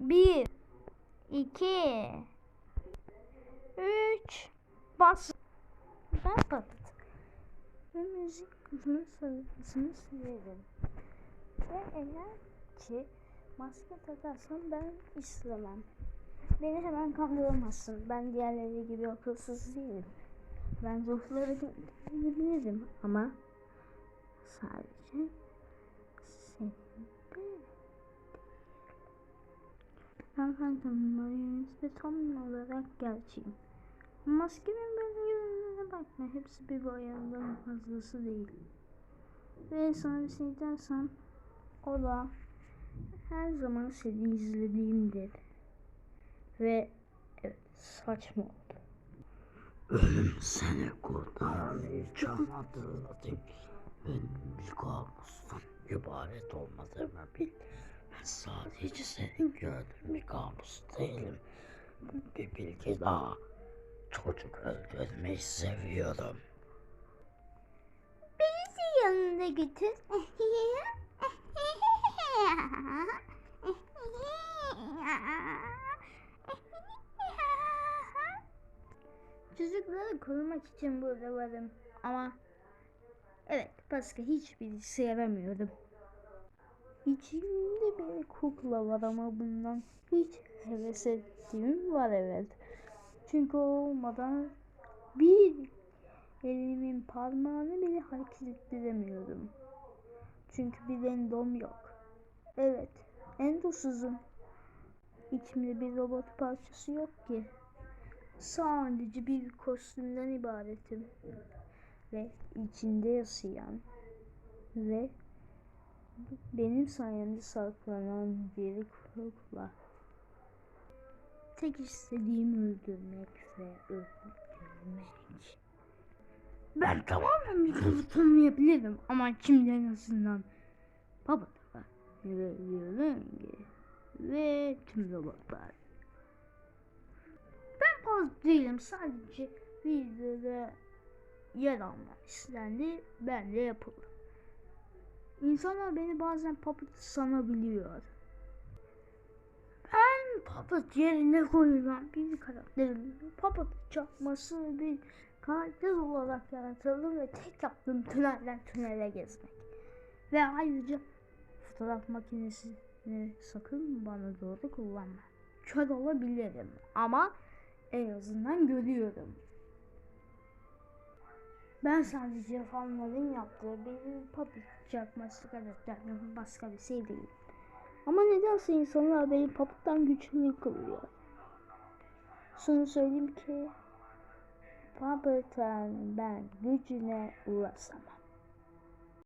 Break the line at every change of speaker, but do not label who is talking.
Bir, iki, üç, bas. Ben patladım. Ve müzik kısmını sarısını silerim. Ve eğer ki maske takarsam ben istemem. Beni hemen kandıramazsın. Ben diğerleri gibi akılsız değilim. Ben ruhları görebilirim ama sadece senin ben fantomlarınız ve tam olarak gerçeğim. Maskenin böyle yüzüne bakma. Hepsi bir boyandan fazlası değil. Ve sana bir şey dersem o da her zaman seni izlediğimdir. Ve evet saçma oldu.
Ölüm seni kurtarmayacağım hatırladım. Benim bir kabustan ibaret olmadığımı bil. Ben sadece seni gördüm bir kabus değilim. Bir bilgi daha. Çocuk öldürmeyi seviyorum.
Bizi yanına götür. Çocukları korumak için burada varım ama evet başka hiçbirisi yaramıyorum. İçimde bir kukla var ama bundan hiç heves ettiğim var evet. Çünkü olmadan bir elimin parmağını bile hareket ettiremiyorum. Çünkü bir endom yok. Evet, endosuzum. İçimde bir robot parçası yok ki. Sadece bir kostümden ibaretim. Ve içinde yaşayan ve benim sayemde saklanan bir kukla. Tek istediğim öldürmek ve öldürmek. Ben tamamen tanımayabilirim ama şimdi en azından baba da var. Ve Yörünge ve tüm robotlar. Ben fazla değilim sadece videoda yer almak istendi ben de yapıldı. İnsanlar beni bazen puppet sanabiliyor. Ben puppet yerine koyulan bir karakterim. Puppet çakması bir karakter olarak yaratıldım ve tek yaptığım tünelden tünele gezmek. Ve ayrıca fotoğraf makinesini sakın bana doğru kullanma. Kör olabilirim ama en azından görüyorum. Ben sadece fanların yaptığı bir puppet çakması karakterim başka bir şey değil. Ama nedense insanlar beni puppet'tan güçlü kılıyor. Şunu söyleyeyim ki Puppet'ın ben gücüne ulaşamam.